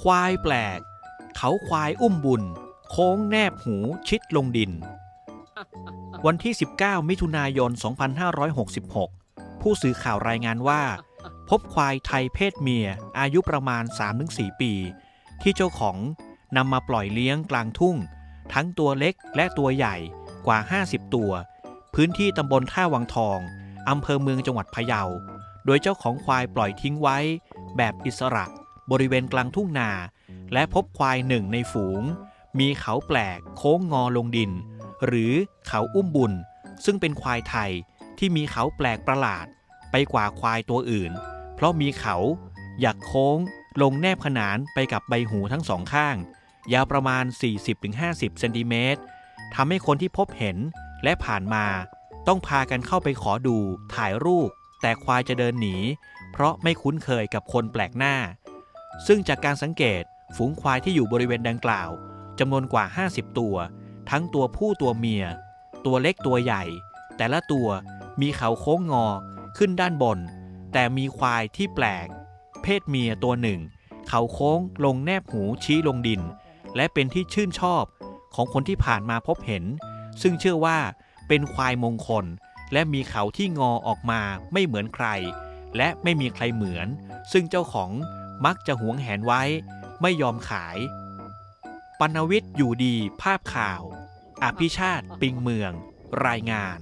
ควายแปลก เขาควายอุ้มบุญ โค้งแนบหูชิดลงดิน วันที่ 19 มิถุนายน 2566 ผู้สื่อข่าวรายงานว่า พบควายไทยเพศเมีย อายุประมาณ 3-4 ปี ที่เจ้าของนำมาปล่อยเลี้ยงกลางทุ่ง ทั้งตัวเล็กและตัวใหญ่กว่า 50 ตัว พื้นที่ตำบลท่าวังทองอำเภอเมืองจังหวัดพะเยา โดยเจ้าของควายปล่อยทิ้งไว้แบบอิสระ บริเวณกลางทุ่งนา และพบควายหนึ่งในฝูง มีเขาแปลกโค้งงอลงดิน หรือเขาอุ้มบุญ ซึ่งเป็นควายไทยที่มีเขาแปลกประหลาด ไปกว่าควายตัวอื่น เพราะมีเขาหยักโค้งลงแนบขนานไปกับใบหูทั้งสองข้าง ยาวประมาณ 40-50 เซนติเมตรทำให้คนที่พบเห็นและผ่านมาต้องพากันเข้าไปขอดูถ่ายรูป แต่ควายจะเดินหนี เพราะไม่คุ้นเคยกับคนแปลกหน้า ซึ่งจากการสังเกตฝูงควายที่อยู่บริเวณดังกล่าวจำนวนกว่า 50 ตัว ทั้งตัวผู้ตัวเมีย ตัวเล็กตัวใหญ่ แต่ละตัวมีเขาโค้งงอขึ้นด้านบน แต่มีควายที่แปลก เพศเมียตัวหนึ่ง เขาโค้งลงแนบหูชี้ลงดิน และเป็นที่ชื่นชอบของคนที่ผ่านมาพบเห็น ซึ่งเชื่อว่าเป็นควายมงคล และมีเขาที่งอออกมาไม่เหมือนใคร และไม่มีใครเหมือน ซึ่งเจ้าของ มักจะหวงแหนไว้ไม่ยอมขาย ปนวิทย์อยู่ดีภาพข่าว อภิชาติปิงเมือง รายงาน